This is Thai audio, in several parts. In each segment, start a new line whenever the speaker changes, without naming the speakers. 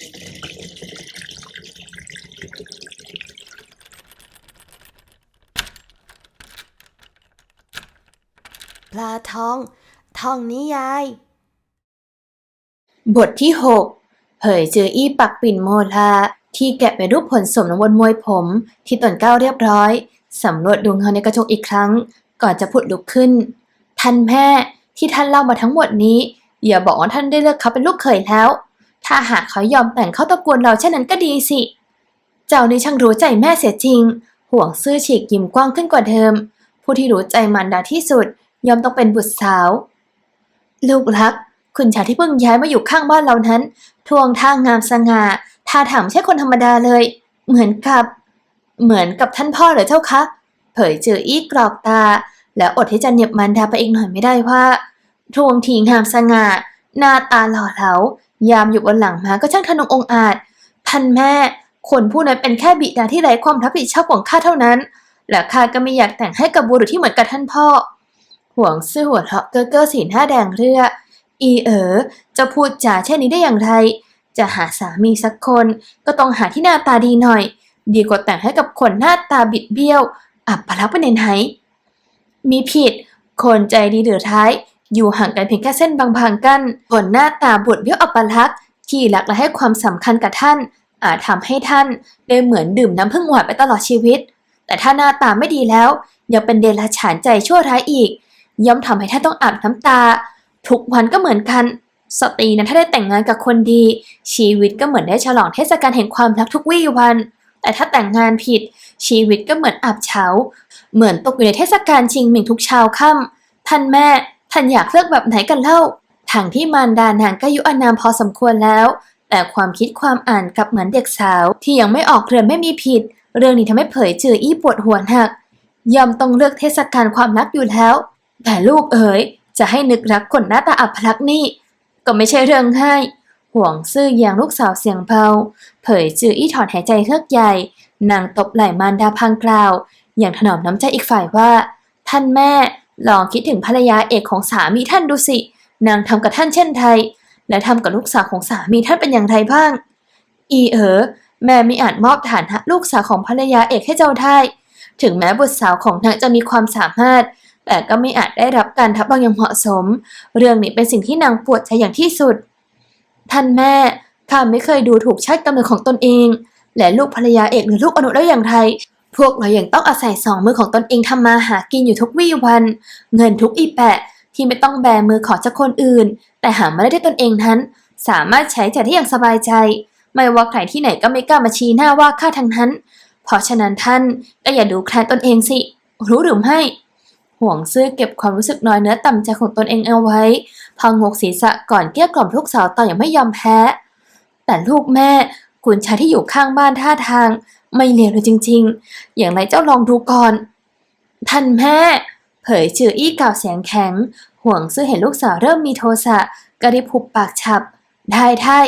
ปลาทอง ทองนิยาย
บทที่ 6 เผยเจออี้ปักปิ่นโมลาที่แกะเป็นรูปผลสมบนมวยผม ที่ต้นเก้าเรียบร้อย สำรวจดวงเงาในกระจกอีกครั้ง ก่อนจะผุดลุกขึ้น ท่านแม่ที่ท่านเล่ามาทั้งหมดนี้ อย่าบอกว่าท่านได้เลือกเขาเป็นลูกเขยแล้ว ถ้าหากเขายอมแต่งเข้าตระกูลเราเช่นนั้นก็ดีสิ เจ้านี่ช่างรู้ใจแม่เสียจริง ห่วงซื่อฉีกยิ้มกว้างขึ้นกว่าเดิม ผู้ที่รู้ใจมารดาที่สุด ยอมต้องเป็นบุตรสาว ลูกรัก คุณชายที่เพิ่งย้ายมาอยู่ข้างบ้านเรานั้น ทวงท่างามสง่าท่าทามใช่คนธรรมดาเลย เหมือนกับ เหมือนกับท่านพ่อเหรอเจ้าคะ เผยเจออี้กรอกตา แล้วอดที่จะเหน็บมันดาไปอีกหน่อยไม่ได้ว่าทวงทีงามสง่าหน้าตาหล่อเหลา ยามอยู่บนหลังม้าก็ช่างทะนงองอาจท่านแม่ คนผู้นั้นเป็นแค่บิดาที่ไร้ความรับผิดชอบของข้าเท่านั้น และข้าก็ไม่อยากแต่งให้กับบุรุษที่เหมือนกับท่านพ่อ ห่วงซื่อหัวเราะเก้อเก้อสีหน้าแดงเรือ อีเอ๋อจะพูดจาเช่นนี้ได้อย่างไร จะหาสามีสักคน ก็ต้องหาที่หน้าตาดีหน่อย ดีกว่าแต่งให้กับคนหน้าตาบิดเบี้ยว อับปลักษณ์ไปไหนๆมีผิด คนใจดีหรือท้าย อยู่ห่างกันเพียงแค่เส้นบางๆกันคนหน้าตาบุดเบี้ยวอัปลักษณ์ที่รักและให้ความสำคัญกับท่าน อาจทำให้ท่านได้เหมือนดื่มน้ำผึ้งหวานไปตลอดชีวิต แต่ถ้าหน้าตาไม่ดีแล้ว ยังเป็นเดรัจฉานใจชั่วร้ายอีก ย่อมทำให้ท่านต้องอาบน้ำตา ทุกวันก็เหมือนกัน สตรีนั้นถ้าได้แต่งงานกับคนดี ชีวิตก็เหมือนได้ฉลองเทศกาลแห่งความรักทุกวี่วัน แต่ถ้าแต่งงานผิด ชีวิตก็เหมือนอับเฉา เหมือนตกอยู่ในเทศกาลชิงหมิงทุกเช้าค่ำท่านแม่ ท่านอยากเลือกแบบไหนกันเล่า ทางที่มารดานางก็ยุอานามพอสมควรแล้ว แต่ความคิดความอ่านกลับเหมือนเด็กสาว ที่ยังไม่ออกเรือนไม่มีผิด เรื่องนี้ทำให้เผยเจออี้ปวดหัวหนัก ยอมต้องเลือกเทศกาลความรักอยู่แล้ว แต่ลูกเอ๋ยจะให้นึกรักคนหน้าตาอับพลักนี่ ก็ไม่ใช่เรื่องง่ายห่วงซื่ออย่างลูกสาวเสียงเบาเผยจืออี้ถอนหายใจเฮือกใหญ่ นางตบไหล่มารดาพังกล่าว อย่างถนอมน้ำใจอีกฝ่ายว่า ท่านแม่ ลองคิดถึงภรรยาเอกของสามีท่านดูสิ นางทำกับท่านเช่นไทยและทำกับลูกสาวของสามีท่านเป็นอย่างไรบ้าง อีเอ๋อแม่ไม่อาจมอบฐานะลูกสาวของภรรยาเอกให้เจ้าได้ ถึงแม้บุตรสาวของนางจะมีความสามารถ แต่ก็ไม่อาจได้รับการทับรองอย่างเหมาะสม เรื่องนี้เป็นสิ่งที่นางปวดใจอย่างที่สุด ท่านแม่ข้าไม่เคยดูถูกชาติกำเนิดของตนเอง และลูกภรรยาเอกหรือลูกอนุได้อย่างไร พวกเรายังต้องอาศัยสองมือของตนเองทำมาหากินอยู่ทุกวี่วัน เงินทุกอีแปะที่ไม่ต้องแบมือขอจากคนอื่น แต่หามาได้ด้วยตนเองนั้น สามารถใช้จ่ายได้อย่างสบายใจ ไม่ว่าใครที่ไหนก็ไม่กล้ามาชี้หน้าว่าข้าทั้งนั้น เพราะฉะนั้นท่านก็อย่าดูแคลนตนเองสิ รู้หรือไม่ห่วงซื่อเก็บความรู้สึกน้อยเนื้อต่ำใจของตนเองเอาไว้ พองกศีรษะก่อนเกลี้ยกล่อมลูกสาวต่ออย่างไม่ยอมแพ้ แต่ลูกแม่ คุณชายที่อยู่ข้างบ้านท่าทาง ไม่เลวเลยจริง ๆ อย่างไรเจ้าลองดูก่อน ท่านแม่ เผยชื่ออี้กล่าวเสียงแข็ง ห่วงซื่อเห็นลูกสาวเริ่มมีโทสะก็รีบหุบปากฉับ ได้ได้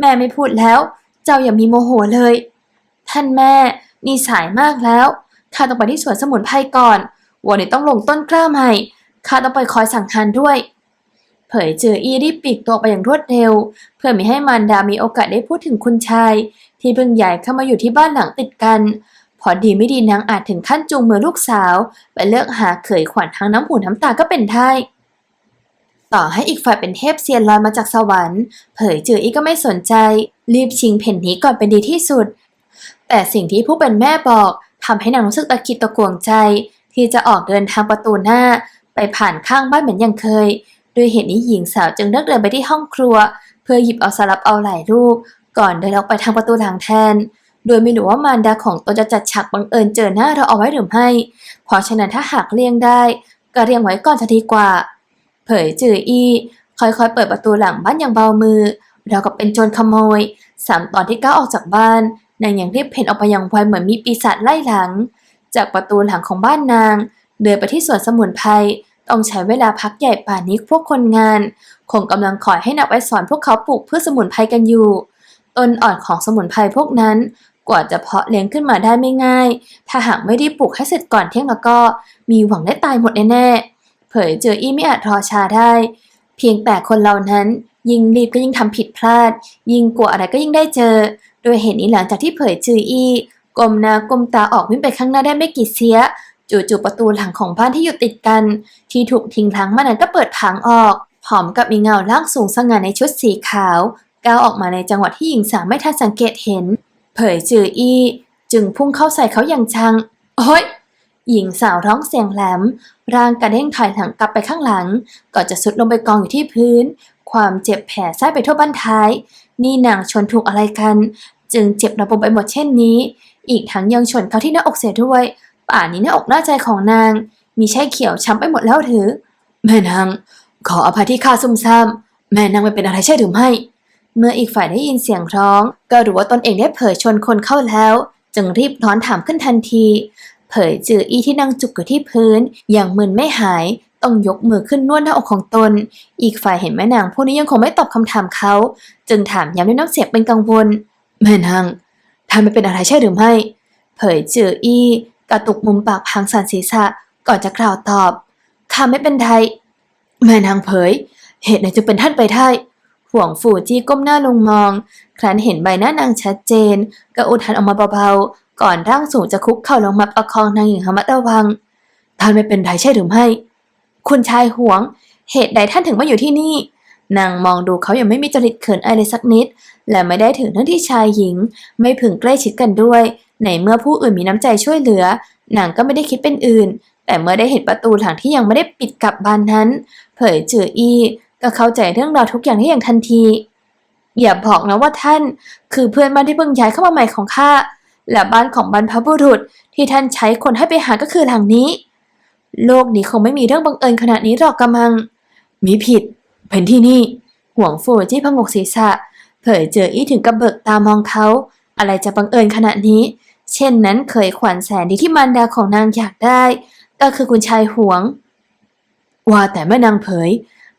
แม่ไม่พูดแล้ว เจ้าอย่ามีโมโหเลย ท่านแม่ นี่สายมากแล้วข้าต้องไปที่สวนสมุนไพรก่อนวันนี้ต้องลงต้นกล้าใหม่ข้าต้องไปคอยสั่งทานด้วย เผยเจออีรีบปลีกตัวไปอย่างรวดเร็ว เพื่อไม่ให้มารดามีโอกาสได้พูดถึงคุณชาย ที่เพิ่งย้ายเข้ามาอยู่ที่บ้านหลังติดกัน พอดีไม่ดีนางอาจถึงขั้นจูงมือลูกสาว ไปเลือกหาเขยขวัญทางน้ำหูน้ำตาก็เป็นได้ต่อให้อีกฝ่ายเป็นเทพเซียนลอยมาจากสวรรค์ เผยเจออีก็ไม่สนใจ รีบชิงเพ่นนี้ก่อนเป็นดีที่สุด แต่สิ่งที่ผู้เป็นแม่บอกทำให้นางรู้สึกตะคิดตะกวงใจ ที่จะออกเดินทางประตูหน้า ไปผ่านข้างบ้านเหมือนอย่างเคยด้วยเหตุนี้หญิงสาวจึงเลือกเดินไปที่ห้องครัว เพื่อหยิบเอาสลับเอาหลายลูก ก่อนเดินออกไปทางประตูหลังแทน โดยไม่รู้ว่ามารดาของตนจะจัดฉากบังเอิญเจอหน้าเราเอาไว้หรือไม่เพราะฉะนั้นถ้าหากเลี่ยงได้ ก็เลี่ยงไว้ก่อนจะดีกว่า เผยจืออี้ค่อยๆเปิดประตูหลังบ้านอย่างเบามือเรากับเป็นโจรขโมยสามตอนที่ก้าวออกจากบ้านนางยังรีบเพ่นออกไปอย่างไวเหมือนมีปีศาจไล่หลัง จากประตูหลังของบ้านนาง เดินไปที่สวนสมุนไพรต้องใช้เวลาพักใหญ่ป่านนี้พวกคนงาน คงกำลังคอยให้นักไว้สอนพวกเขาปลูกพืชสมุนไพรกันอยู่ ต้นอ่อนของสมุนไพรพวกนั้น กว่าจะเพาะเลี้ยงขึ้นมาได้ไม่ง่าย ถ้าหากไม่ได้ปลูกให้เสร็จก่อนเที่ยงแล้วก็ มีหวังได้ตายหมดแน่ๆ เผยเจออี้ไม่อาจรอชาได้ เพียงแต่คนเหล่านั้น ยิ่งรีบก็ยิ่งทำผิดพลาด ยิ่งกลัวอะไรก็ยิ่งได้เจอ โดยเหตุนี้หลังจากที่เผยจืออี้ก้มหน้าก้มตาออกวิ่งไปข้างหน้าได้ไม่กี่เสียจู่ๆประตูหลังของบ้านที่อยู่ติดกัน ที่ถูกทิ้งทางมานั้นก็เปิดผางออกพร้อมกับมีเงาร่างสูงสง่าในชุดสีขาว ก้าวออกมาในจังหวะที่หญิงสาวไม่ทันสังเกตเห็น เผยจืออี้จึงพุ่งเข้าใส่เขาอย่างชัง โอ้ยหญิงสาวร้องเสียงแหลม ร่างกระเด้งถอยหลังกลับไปข้างหลัง ก่อนจะสุดลงไปกองอยู่ที่พื้น ความเจ็บแผลซ่าไปทั่วบ้านท้าย นี่นางชนถูกอะไรกัน จึงเจ็บระบมไปหมดเช่นนี้ อีกทั้งยังชนเขาที่หน้าอกเสียด้วย ป่านนี้หน้าอกหน้าใจของนาง มีใช่เขียวช้ำไปหมดแล้วหรือ แม่นาง ขออภัยที่ข้าซุ่มซ่ามแม่นางไม่เป็นอะไรใช่หรือไม่ เมื่ออีกฝ่ายได้ยินเสียงร้อง ก็รู้ว่าตนเองได้เผยชนคนเข้าแล้ว จึงรีบร้อนถามขึ้นทันที เผยจืออี้ที่นั่งจุกอยู่ที่พื้น อย่างมึนไม่หาย ต้องยกมือขึ้นนวดหน้าอกของตน อีกฝ่ายเห็นแม่นางผู้นี้ยังคงไม่ตอบคำถามเขา จึงถามย้ำด้วยน้ำเสียงเป็นกังวล แม่นางท่านไม่เป็นอะไรใช่หรือไม่ เผยจืออี้กระตุกมุมปากพังสันศีรษะก่อนจะกล่าวตอบข้าไม่เป็นไรแม่นางเผย เหตุไหนจึงเป็นท่านไปได้ ห่วงฝูจี้ก้มหน้าลงมอง ครั้นเห็นใบหน้านางชัดเจน ก็อุทานออกมาเบาๆ ก่อนร่างสูงจะคุกเข่าลงมาประคองนางอย่างระมัดระวัง ท่านไม่เป็นไรใช่หรือไม่ คุณชายห่วง เหตุใดท่านถึงมาอยู่ที่นี่ นางมองดูเขาอย่างไม่มีจริตเขินอายเลยสักนิด และไม่ได้ถึงเรื่องที่ชายหญิง ไม่พึงใกล้ชิดกันด้วย ในเมื่อผู้อื่นมีน้ำใจช่วยเหลือ นางก็ไม่ได้คิดเป็นอื่น แต่เมื่อได้เห็นประตูหลังที่ยังไม่ได้ปิดกับบานนั้น เผยจืออี้ ก็เข้าใจเรื่องราวทุกอย่างได้อย่างทันที อย่าบอกนะว่าท่าน คือเพื่อนบ้านที่เพิ่งย้ายเข้ามาใหม่ของข้าและบ้านของบรรพบุรุษที่ท่านใช้คนให้ไปหาก็คือหลังนี้ โลกนี้คงไม่มีเรื่องบังเอิญขนาดนี้หรอกกำมัง มีผิด เป็นที่นี่ ห่วงฟูที่พงกศีรษะ เผยเจออี้ถึงกับเบิกตามองเขา อะไรจะบังเอิญขนาดนี้ เช่นนั้นเคยขวัญแสนดีที่มารดาของนางอยากได้ ก็คือคุณชายหวง ว่าแต่แม่นางเผย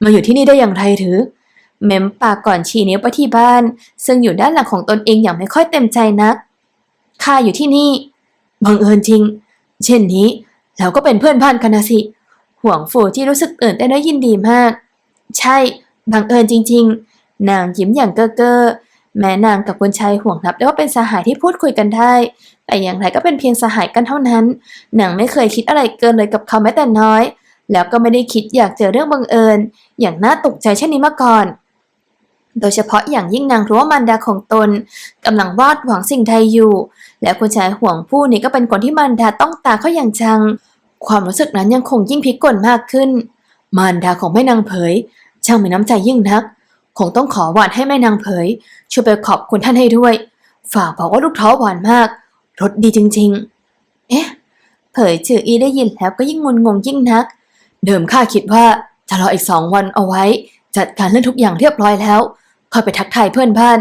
มาอยู่ที่นี่ได้อย่างไรหรือเมมปากก่อนชี้นิ้วไปที่บ้าน ซึ่งอยู่ด้านหลังของตนเองอย่างไม่ค่อยเต็มใจนักข้าอยู่ที่นี่บังเอิญจริง เช่นนี้เราก็เป็นเพื่อนบ้านกันนะสิ ห่วงฟูที่รู้สึกตื่นเต้นและยินดีมาก ใช่บังเอิญจริง ๆ นางยิ้มอย่างเก้อเก้อแม้นางกับคุณชายห่วงนับได้ว่าเป็นสหายที่พูดคุยกันได้ แต่อย่างไรก็เป็นเพียงสหายกันเท่านั้น นางไม่เคยคิดอะไรเกินเลยกับเขาแม้แต่น้อย แล้วก็ไม่ได้คิดอยากเจอเรื่องบังเอิญ อย่างน่าตกใจเช่นนี้มาก่อน โดยเฉพาะอย่างยิ่งนางรู้วมารดาของตนกำลังวาดหวังสิ่งใดอยู่ และคุณชายห่วงผู้นี้ก็เป็นคนที่มารดาต้องตาเขาอย่างจัง ความรู้สึกนั้นยังคงยิ่งพิกลมากขึ้น มารดาของแม่นางเผย ช่างมีน้ำใจยิ่งนัก คงต้องขอหวานให้แม่นางเผย ช่วยไปขอบคุณท่านให้ด้วย ฝากบอกว่าลูกท้อหวานมากรสดีจริง ๆ เอ๊ะเผยจืออีได้ยินแล้วก็ยิ่งงุนงงยิ่งนัก เดิมข้าคิดว่าจะรออีกสองวันเอาไว้ จัดการเรื่องทุกอย่างเรียบร้อยแล้วค่อยไปทักทายเพื่อนบ้าน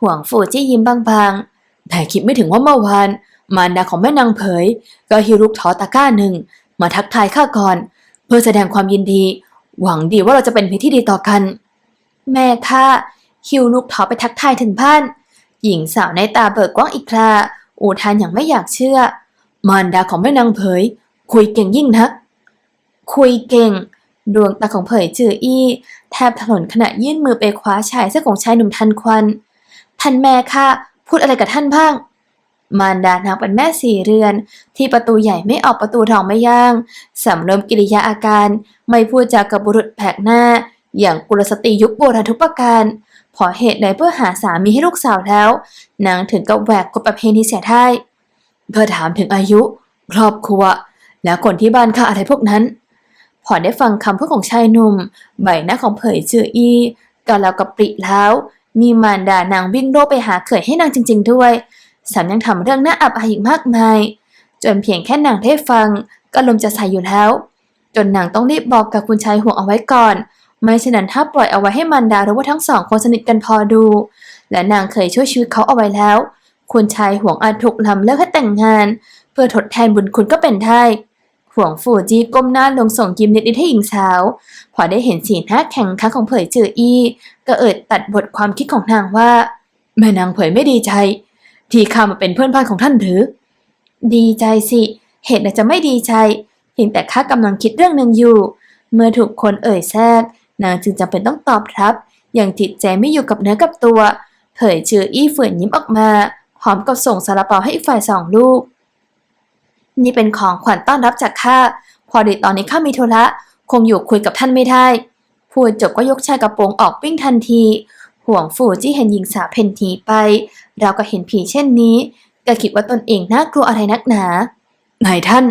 ห่วงฟูจี้ยิ้มบางๆ แต่คิดไม่ถึงว่าเมื่อวาน มารดาของแม่นางเผย ก็ฮิวลูกทอตะก้าหนึ่ง มาทักทายข้าก่อน เพื่อแสดงความยินดี หวังดีว่าเราจะเป็นเพื่อนที่ดีต่อกัน แม่ข้าฮิวลูกทอไปทักทายถึงบ้าน หญิงสาวในตาเบิกกว้างอีกคราอูทานอย่างไม่อยากเชื่อ มารดาของแม่นางเผย คุยเก่งยิ่งนัก คุยเก่ง ดวงตาของเผยจืออี้แทบถลนขณะยื่นมือไปคว้าชายเสื้อของชายหนุ่มทันควันท่านแม่ค่ะพูดอะไรกับท่านบ้าง มารดานางเป็นแม่สี่เรือน ที่ประตูใหญ่ไม่ออกประตูทองไม่ย่าง สำรวมกิริยาอาการ ไม่พูดจากับบุรุษแปลกหน้า อย่างกุลสตรียุคโบราณทุกประการพอเหตุใดเพื่อหาสามีให้ลูกสาวแล้ว นางถึงกับแหวกกฎประเพณีเสียได้เพื่อถามถึงอายุ ครอบครัว และคนที่บ้านข้าอะไรพวกนั้น พอได้ฟังคำพูดของชายหนุ่ม ใบหน้าของเผยจืออีก็แล้วกับปริแล้วมีมารดานางวิ่งโลไปหาเขยให้นางจริง ๆ ด้วยแถมยังทำเรื่องน่าอับอายอีกมากมาย จนเพียงแค่นางได้ฟัง ก็ลมจะใส่อยู่แล้ว จนนางต้องรีบบอกกับคุณชายห่วงเอาไว้ก่อน ไม่เช่นนั้นถ้าปล่อยเอาไว้ให้มารดารู้ว่าทั้งสองคนสนิทกันพอดู และนางเคยช่วยชีวิตเขาเอาไว้แล้ว คุณชายห่วงอาจถูกลำเลิกให้แต่งงาน เพื่อทดแทนบุญคุณก็เป็นได้ ห่วงฟูจีก้มหน้าลงส่งยิ้มนิดๆให้หญิงสาว พอได้เห็นสีหน้าแข็งขันของเผยจืออี้ ก็เอิดตัดบทความคิดของนางว่า แม่นางเผยไม่ดีใจ ที่ข้ามาเป็นเพื่อนบ้านของท่านหรือ ดีใจสิ เหตุใดจะไม่ดีใจเพียงแต่ข้ากำลังคิดเรื่องหนึ่งอยู่ เมื่อถูกคนเอ่ยแทรก นางจึงจำเป็นต้องตอบรับ อย่างจิตใจไม่อยู่กับเนื้อกับตัว เผยชื่ออี้ฝืนยิ้มออกมาพร้อมกับส่งซาลาเปาให้อีกฝ่ายสองลูก นี่เป็นของขวัญต้อนรับจากข้า พอดีตอนนี้ข้ามีธุระคงอยู่คุยกับท่านไม่ได้ พูดจบก็ยกชายกระโปรงออกวิ่งทันที ห่วงฝูจี้เห็นหญิงสาวเพ่นหนีไป เราก็เห็นผีเช่นนี้ก็คิดว่าตนเองน่ากลัวอะไรนักหนาไหนท่าน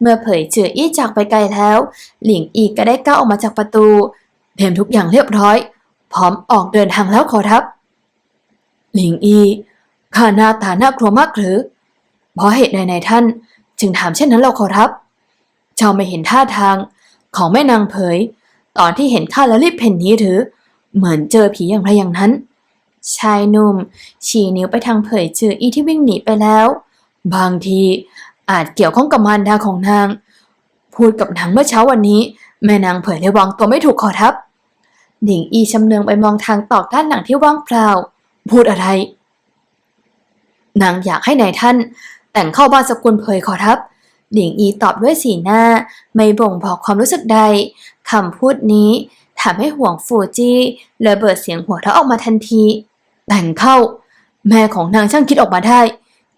เมื่อเผยเจืออี้จากไปไกลแล้ว หลิงอีก็ได้ก้าวออกมาจากประตูเตรียมทุกอย่างเรียบร้อย พร้อมออกเดินทางแล้วขอรับ หลิงอีข้าหน้าตาน่ากลัวมากหรือ เพราะเหตุใดในท่าน จึงถามเช่นนั้นเราขอรับ เจ้าไม่เห็นท่าทางของแม่นางเผย ตอนที่เห็นข้าแล้วรีบเพ่นหนี้หรือ เหมือนเจอผีอย่างไรอย่างนั้น ชายหนุ่ม ชี้นิ้วไปทางเผยจืออีที่วิ่งหนีไปแล้ว บางทีอาจเกี่ยวข้องกับมารดาของนาง พูดกับนางเมื่อเช้าวันนี้ แม่นางเผยเลยวางตัวไม่ถูกขอทับหญิงอีชำเลืองไปมองทางตอกด้านหลังที่ว่างเปล่า พูดอะไร นางอยากให้นายท่าน แต่งเข้าบ้านสกุลเผยขอทับ หลิงอีตอบด้วยสีหน้า ไม่บ่งบอกความรู้สึกใดคำพูดนี้ทำให้ห่วงฟูจี้ระเบิดเสียงหัวเราะออกมาทันที แต่งเข้า แม่ของนางช่างคิดออกมาได้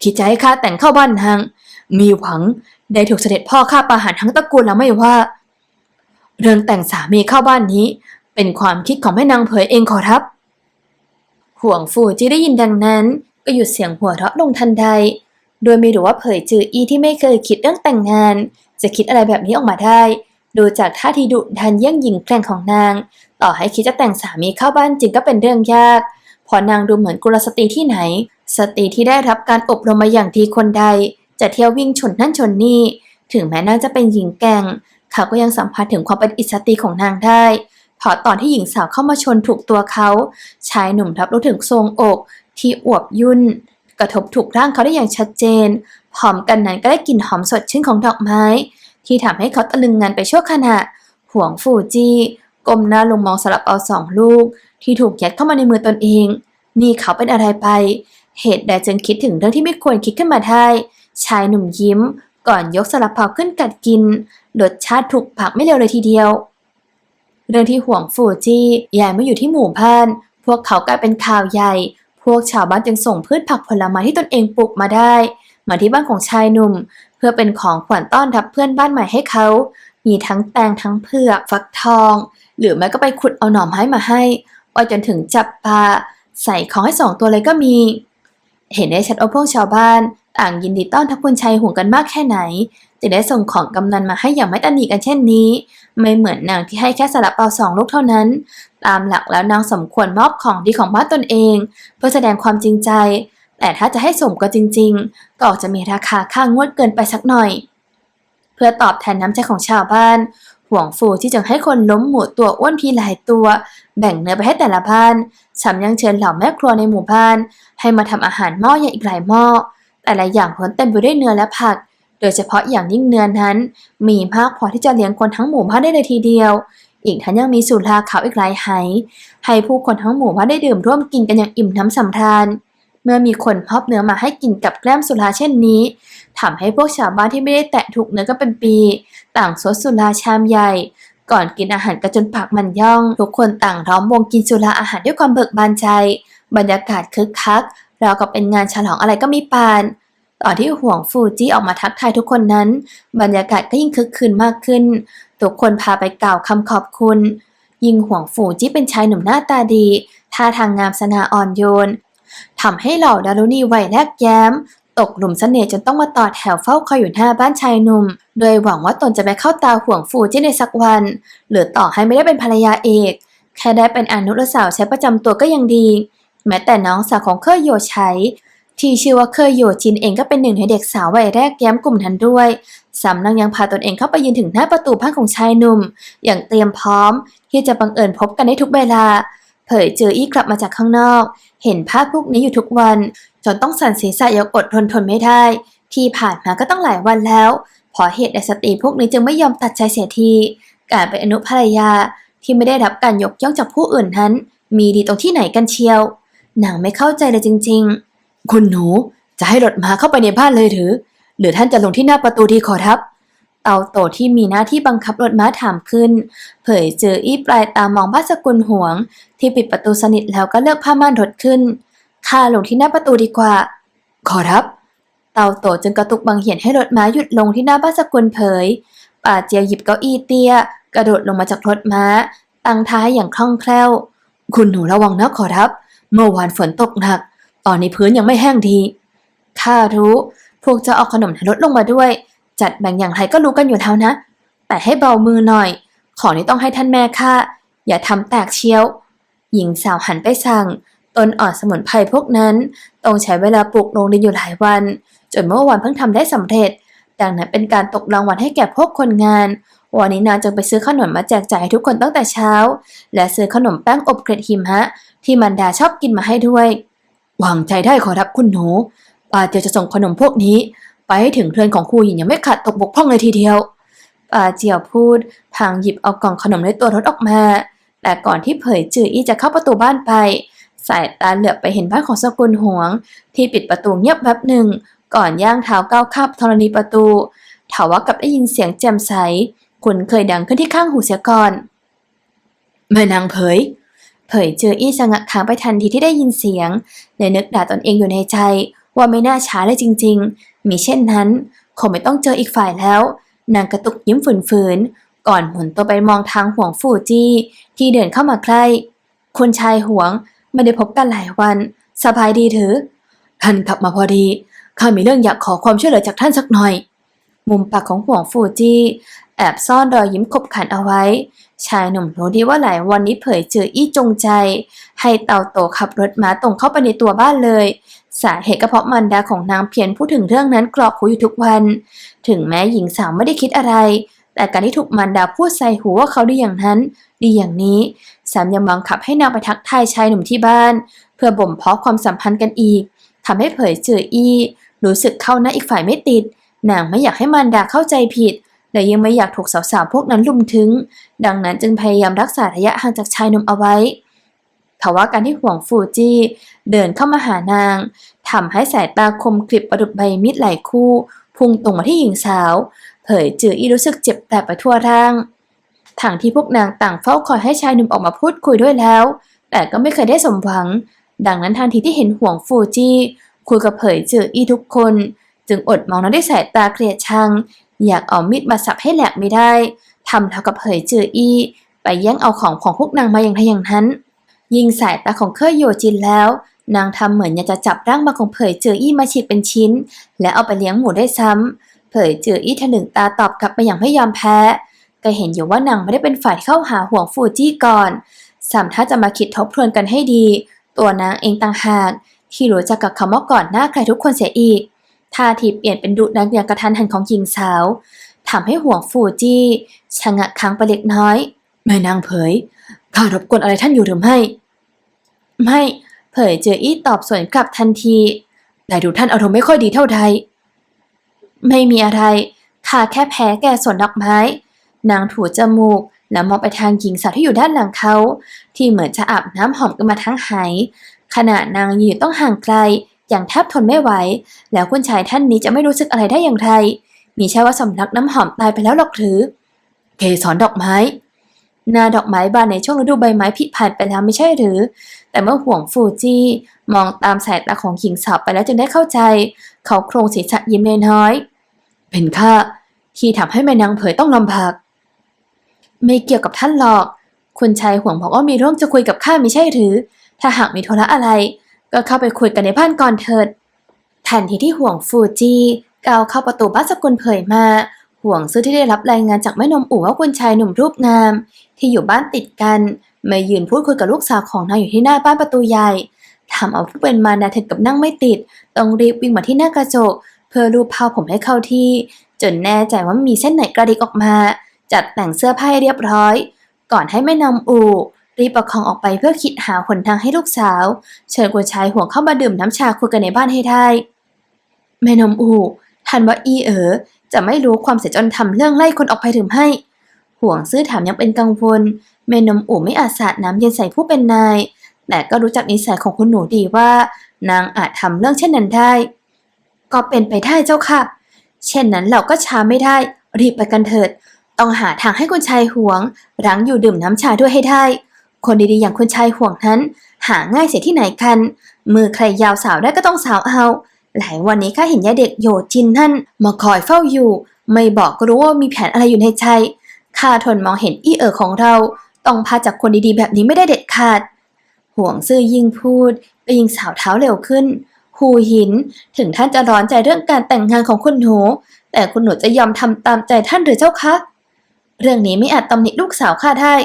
คิดจะให้ข้าแต่งเข้าบ้านนาง มีหวังได้ถูกเสด็จพ่อข้าประหารทั้งตระกูลแล้วไม่ว่า เรื่องแต่งสามีเข้าบ้านนี้ เป็นความคิดของแม่นางเผยเองขอรับ ห่วงฟูจี้ได้ยินดังนั้น ก็หยุดเสียงหัวเราะลงทันใด โดยไม่รู้ว่าเผยจืออีที่ไม่เคยคิดเรื่องแต่งงาน จะคิดอะไรแบบนี้ออกมาได้ ดูจากท่าทีดุดันเยี่ยงหญิงแกร่งของนาง ต่อให้คิดจะแต่งสามีเข้าบ้านจริงก็เป็นเรื่องยากเพอนางดูเหมือนกุลสตรีที่ไหน สตรีที่ได้รับการอบรมมาอย่างดีคนใด จะเที่ยววิ่งชนนั่นชนนี่ ถึงแม้นางจะเป็นหญิงแกร่งเขาก็ยังสัมผัสถึงความเป็นอิสตรีของนางได้พราะตอนที่หญิงสาวเข้ามาชนถูกตัวเขา ชายหนุ่มรับรู้ถึงทรงอกที่อวบยุ่น กระทบถูกร่างเขาได้อย่างชัดเจนพร้อมกันนั้นก็ได้กลิ่นหอมสดชื่นของดอกไม้ ที่ทำให้เขาตะลึงงานไปชั่วขณะ ห่วงฟูจีก้มหน้าลงมองสลับเอาสองลูก ที่ถูกยัดเข้ามาในมือตนเอง นี่เขาเป็นอะไรไป เหตุใดจึงคิดถึงเรื่องที่ไม่ควรคิดขึ้นมาได้ ชายหนุ่มยิ้ม ก่อนยกสลับเปาขึ้นกัดกิน รสชาติถูกปากไม่เร็วเลยทีเดียว เรื่องที่ห่วงฟูจี้ย้ายมาอยู่ที่หมู่บ้าน พวกเขากลายเป็นข่าวใหญ่ พวกชาวบ้านจึงส่งพืชผักผลไม้ที่ตนเองปลูกมาได้ มาที่บ้านของชายหนุ่ม เพื่อเป็นของขวัญต้อนรับเพื่อนบ้านใหม่ให้เขา มีทั้งแตงทั้งเผือกฟักทอง หรือแม้ก็ไปขุดเอาหน่อไม้มาให้ไปจนถึงจับปลาใส่ของให้สองตัวเลยก็มี เห็นได้ชัดว่าพวกชาวบ้านต่างยินดีต้อนรับคุณชายห่วงกันมากแค่ไหนจึงได้ส่งของกำนันมาให้อย่างไม่ตันหนีกันเช่นนี้ ไม่เหมือนนางที่ให้แค่สลับเปาสองลูกเท่านั้น ตามหลักแล้วนางสมควรมอบของดีของบ้านตนเอง เพื่อแสดงความจริงใจ แต่ถ้าจะให้สมก็จริง ๆ ก็ออกจะมีราคาค่างวดเกินไปสักหน่อย เพื่อตอบแทนน้ำใจของชาวบ้าน ห่วงฟูที่จึงให้คนล้มหมูตัวอ้วนพีหลายตัว แบ่งเนื้อไปให้แต่ละบ้านฉันยังเชิญเหล่าแม่ครัวในหมู่บ้าน ให้มาทำอาหารหม้อใหญ่อีกหลายหม้อแต่ละอย่างล้วนเต็มไปด้วยเนื้อและผักโดยเฉพาะอย่างยิ่งเนื้อนั้น มีมากพอที่จะเลี้ยงคนทั้งหมู่บ้านได้เลยทีเดียว อีกทั้งยังมีสุราขาวอีกหลายไหให้ผู้คนทั้งหมู่บ้าได้ดื่มร่วมกินกันอย่างอิ่มน้ำสำราญ เมื่อมีคนพอบเนื้อมาให้กินกับแกล้มสุราเช่นนี้ทำให้พวกชาวบ้านที่ไม่ได้แตะถูกเนื้อกันเป็นปี ต่างสดสุราชามใหญ่ ก่อนกินอาหารกระจนปากมันย่อง ทุกคนต่างร้อมวงกินสุราอาหารด้วยความเบิกบานใจ บรรยากาศคึกคักราวกับเป็นงานฉลองอะไรก็มีปานตอนที่ห่วงฟูจี้ออกมาทักทายทุกคนนั้น บรรยากาศก็ยิ่งคึกคืนมากขึ้น ทุกคนพาไปกล่าวคำขอบคุณ ยิ่งห่วงฟูจี้เป็นชายหนุ่มหน้าตาดีท่าทางงามสง่าอ่อนโยนทำให้เหล่าดารุณีวัยแรกแย้ม ตกหลุมเสน่ห์จนต้องมาต่อแถวเฝ้าคอยอยู่หน้าบ้านชายหนุ่ม โดยหวังว่าตนจะไปเข้าตาห่วงฟูจี้ในสักวัน หรือต่อให้ไม่ได้เป็นภรรยาเอก แค่ได้เป็นอนุรสาวใช้ประจำตัวก็ยังดี แม้แต่น้องสาวของเคยโยใช้ที่ชื่อว่าเคยโยจินเองก็เป็นหนึ่งในเด็กสาววัยแรกแย้มกลุ่มนั้นด้วย สำนักยังพาตนเองเข้าไปยืนถึงหน้าประตูบ้านของชายหนุ่ม อย่างเตรียมพร้อม ที่จะบังเอิญพบกันได้ทุกเวลา เผยเจออี้กลับมาจากข้างนอก เห็นภาพพวกนี้อยู่ทุกวัน จนต้องสั่นศีรษะยกอดทนทนไม่ได้ ที่ผ่านมาก็ต้องหลายวันแล้วพอเหตุใดสตรีพวกนี้จึงไม่ยอมตัดใจเสียที การเป็นอนุภรรยาที่ไม่ได้รับการยกย่องจากผู้อื่นนั้น มีดีตรงที่ไหนกันเชียว นางไม่เข้าใจเลยจริง ๆ คุณหนูจะให้รถมาเข้าไปในบ้านเลยหรือ หรือท่านจะลงที่หน้าประตูดีขอรับ เตาโตที่มีหน้าที่บังคับรถม้าถามขึ้น เผยเจออี้ปลายตามองบ้านสกุลห่วง ที่ปิดประตูสนิทแล้วก็เลือกผ้าม่านรถขึ้นข้าลงที่หน้าประตูดีกว่า ขอรับ เตาโตจึงกระตุกบังเหียนให้รถม้าหยุดลงที่หน้าบ้านสกุลเผย ป่าเจียวหยิบเก้าอี้เตี้ย กระโดดลงมาจากรถม้า ตั้งท่าให้อย่างคล่องแคล่ว คุณหนูระวังนะขอรับ เมื่อวานฝนตกหนัก ตอนนี้พื้นยังไม่แห้งดีข้ารู้ วกเจะเอาขนมทรถลงมาด้วย จัดแบ่งอย่างไรก็รู้กันอยู่แล้วนะ แต่ให้เบามือหน่อย ของนี้ต้องให้ท่านแม่ข้าอย่าทำแตกเชียว หญิงสาวหันไปสั่ง ตนอ่อนสมุนไพรพวกนั้น ต้องใช้เวลาปลูกลงดินอยู่หลายวัน จนเมื่อวานเพิ่งทำได้สำเร็จ ดังนั้นเป็นการตกรางวัลให้แก่พวกคนงาน วันนี้นางจึงไปซื้อขนมมาแจกจ่ายให้ทุกคนตั้งแต่เช้า และซื้อขนมแป้งอบเกล็ดหิมะที่มันดาชอบกินมาให้ด้วยวางใจได้ขอรับคุณหนู ป้าเจียวจะส่งขนมพวกนี้ ไปให้ถึงเรือนของครูหญิงยังไม่ขาดตกบกพร่องเลยทีเดียวป้าเจียวพูดพางหยิบเอากล่องขนมในตัวรถออกมา แต่ก่อนที่เผยจืออี้จะเข้าประตูบ้านไป สายตาเหลือบไปเห็นบ้านของสกุลหวง ที่ปิดประตูเงียบแป๊บหนึ่ง ก่อนย่างเท้าก้าวข้ามธรณีประตูถาว่ากับได้ยินเสียงแจ่มใสคุณเคยดังขึ้นที่ข้างหูเสียก่อนแม่นางเผย เผยเจออี้ชะงักค้างไปทันทีที่ได้ยินเสียงและนึกด่าตนเองอยู่ในใจ ว่าไม่น่าช้าเลยจริงๆ มีเช่นนั้น คงไม่ต้องเจออีกฝ่ายแล้ว นางกระตุกยิ้มฝืนๆ ก่อนหมุนตัวไปมองทางห่วงฟูจี้ที่เดินเข้ามาใกล้ คุณชายห่วงไม่ได้พบกันหลายวัน สบายดีถือ ท่านกลับมาพอดี ข้ามีเรื่องอยากขอความช่วยเหลือจากท่านสักหน่อย มุมปากของห่วงฟูจี้แอบซ่อนรอยยิ้มขบขันเอาไว้ ชายหนุ่มรู้ดีว่าหลายวันนี้เผยเจออี้จงใจ ให้เต่าโตขับรถม้าตรงเข้าไปในตัวบ้านเลย สาเหตุก็เพราะมันดาของนางเพียรพูดถึงเรื่องนั้นกรอกหูอยู่ทุกวัน ถึงแม้หญิงสาวไม่ได้คิดอะไร แต่การที่ถูกมันดาพูดใส่หูว่าเขาดีอย่างนั้น ดีอย่างนี้แสามยังบังคับให้นางไปทักทายชายหนุ่มที่บ้าน เพื่อบ่มเพาะความสัมพันธ์กันอีกทำให้เผยเจออี้รู้สึกเข้าหน้าอีกฝ่ายไม่ติดนางไม่อยากให้มันดาเข้าใจผิดและยังไม่อยากถูกสาวๆพวกนั้นลุมถึง ดังนั้นจึงพยายามรักษาระยะห่างจากชายหนุ่มเอาไว้ ทว่าการที่ห่วงฟูจี้เดินเข้ามาหานางทำให้สายตาคมกริบประดุดใบมีดไหลคู่ พุ่งตรงมาที่หญิงสาว เผยจืออีรู้สึกเจ็บแปลบไปทั่วร่างทางที่พวกนางต่างเฝ้าคอยให้ชายหนุ่มออกมาพูดคุยด้วยแล้ว แต่ก็ไม่เคยได้สมหวัง ดังนั้นทันทีที่เห็นห่วงฟูจี้คุยกับเผยจืออีทุกคน จึงอดมองนั้นด้วยสายตาเกลียดชัง อยากเอามีดมาสับให้แหลกไม่ได้ทำเท่ากับเผยจืออี้ไปแย่งเอาของของพวกนางมาอย่างไรอย่างนั้น ยิงสายตาของเคยโยจินแล้ว นางทำเหมือนอยากจะจับร่างมาของเผยเจออี้มาฉีกเป็นชิ้น และเอาไปเลี้ยงหมูได้ซ้ำเผยเจออี้ทะลึงตาตอบกลับไปอย่างไม่ยอมแพ้ ก็เห็นอยู่ว่านางไม่ได้เป็นฝ่ายเข้าหาห่วงฟูจี้ก่อนสามถ้าจะมาคิดทบทวนกันให้ดี ตัวนางเองต่างหากที่รู้จักกับคำว่าก่อนหน้าใครทุกคนเสียอีกท่าทีเปลี่ยนเป็นดุดันอย่างกระทันหันของหญิงสาวทำให้ห่วงฟูจี้ชะงักค้างไปเล็กน้อยแม่นางเผย ข้ารบกวนอะไรท่านอยู่หรือไม่ ไม่ เผยเจออี้ตอบสวนกลับทันที แต่ดูท่านอารมณ์ไม่ค่อยดีเท่าใด ไม่มีอะไร ข้าแค่แพ้แก่สวนดอกไม้ นางถูจมูกแล้วมองไปทางหญิงสาวที่อยู่ด้านหลังเขา ที่เหมือนจะอาบน้ำหอมกันมาทั้งหายขณะนางยืนต้องห่างไกล อย่างแทบทนไม่ไหว แล้วคุณชายท่านนี้จะไม่รู้สึกอะไรได้อย่างไร มีใช่ว่าสำนักน้ำหอมตายไปแล้วหรอกหรือ เกสรดอกไม้ นาดอกไม้บานในช่วงฤดูใบไม้ผลิผ่านไปแล้วไม่ใช่หรือ แต่เมื่อห่วงฟูจีมองตามสายตาของหญิงสาวไปแล้วจึงได้เข้าใจ เขาโครงศีรษะยิ้มน้อย เป็นข้าที่ทำให้แม่นางเผยต้องลำบาก ไม่เกี่ยวกับท่านหรอก คุณชายห่วงบอกว่ามีเรื่องจะคุยกับข้าไม่ใช่หรือ ถ้าหากมีธุระอะไร ก็เข้าไปคุยกันในบ้านก่อนเถิดทันทีที่ห่วงฟูจีก้าวเข้าประตูบ้านสกุลเผยมา ห่วงซื้อที่ได้รับรายงานจากแม่นมอู่ว่าคุณชายหนุ่มรูปงาม ที่อยู่บ้านติดกันมายืนพูดคุยกับลูกสาวของนางอยู่ที่หน้าบ้านประตูใหญ่ทำเอาผู้เป็นมารดาถึงกับนั่งไม่ติด ต้องรีบวิ่งมาที่หน้ากระจก เพื่อรูปเผาผมให้เข้าที่ จนแน่ใจว่ามีเส้นไหนกระดิกออกมา จัดแต่งเสื้อผ้าให้เรียบร้อย ก่อนให้แม่นำอู่รีบประคองออกไปเพื่อคิดหาหนทางให้ลูกสาว เชิญคุณชายห่วงเข้ามาดื่มน้ำชาคุยกันในบ้านให้ได้แม่นมอู่ทันว่าอีเอ๋อ จะไม่รู้ความเสียจนทำเรื่องไล่คนออกไปถึงให้ ห่วงซื้อถามยังเป็นกังวลแม่นมอูไม่อาจสาดน้ำเย็นใส่ผู้เป็นนาย แต่ก็รู้จักนิสัยของคุณหนูดีว่า นางอาจทำเรื่องเช่นนั้นได้ ก็เป็นไปได้เจ้าค่ะ เช่นนั้นเราก็ช้าไม่ได้ รีบไปกันเถิด ต้องหาทางให้คุณชายห่วงรั้งอยู่ดื่มน้ำชาด้วยให้ได้ คนดีๆอย่างคุณชายห่วงนั้น หาง่ายเสียที่ไหนกัน มือใครยาวสาวได้ก็ต้องสาวเอา หลายวันนี้ข้าเห็นยายเด็กโยจินนั่นมาคอยเฝ้าอยู่ ไม่บอกก็รู้ว่ามีแผนอะไรอยู่ในใจข้าทนมองเห็นอี้เอ๋อของเรา ต้องพาจากคนดีๆ แบบนี้ไม่ได้เด็ดขาด ห่วงซื่อยิ่งพูดก็ยิ่งสาวเท้าเร็วขึ้นหูหิน ถึงท่านจะร้อนใจเรื่องการแต่งงานของคุณหนูแต่คุณหนูจะยอมทำตามใจท่านหรือเจ้าคะ เรื่องนี้ไม่อาจตำหนิลูกสาวข้าได้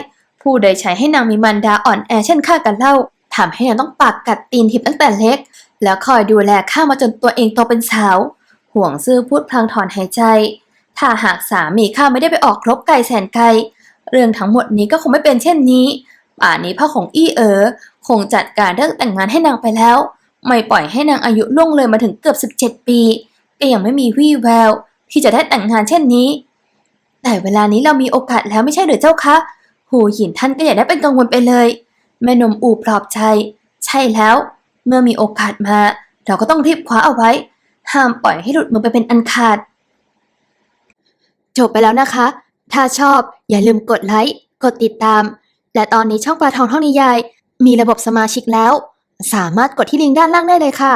ผู้ใดใช้ให้นางมีมันดาอ่อนแอเช่นข้ากันเล่าทำให้นางต้องปากกัดตีนทิพตั้งแต่เล็ก แล้วคอยดูแลข้ามาจนตัวเองโตเป็นสาว ห่วงซื่อพูดพลางถอนหายใจ ถ้าหากสามีข้าไม่ได้ไปออกครบไกลแสนไกล เรื่องทั้งหมดนี้ก็คงไม่เป็นเช่นนี้ป่านนี้พ่อของอี้เอ๋อคงจัดการเรื่องแต่งงานให้นางไปแล้ว ไม่ปล่อยให้นางอายุล่วงเลยมาถึงเกือบ 17 ปี ก็ยังไม่มีวี่แวว ที่จะได้แต่งงานเช่นนี้ แต่เวลานี้เรามีโอกาสแล้วไม่ใช่หรือเจ้าคะหูหยินท่านก็อย่าได้เป็นกังวลไปเลย แม่นมอูปลอบใจ ใช่แล้ว เมื่อมีโอกาสมา เราก็ต้องรีบคว้าเอาไว้ ห้ามปล่อยให้หลุดมือไปเป็นอันขาด จบไปแล้วนะคะ ถ้าชอบอย่าลืมกดไลค์ กดติดตาม และตอนนี้ช่องปลาทองท่องนิยาย มีระบบสมาชิกแล้ว สามารถกดที่ลิงก์ด้านล่างได้เลยค่ะ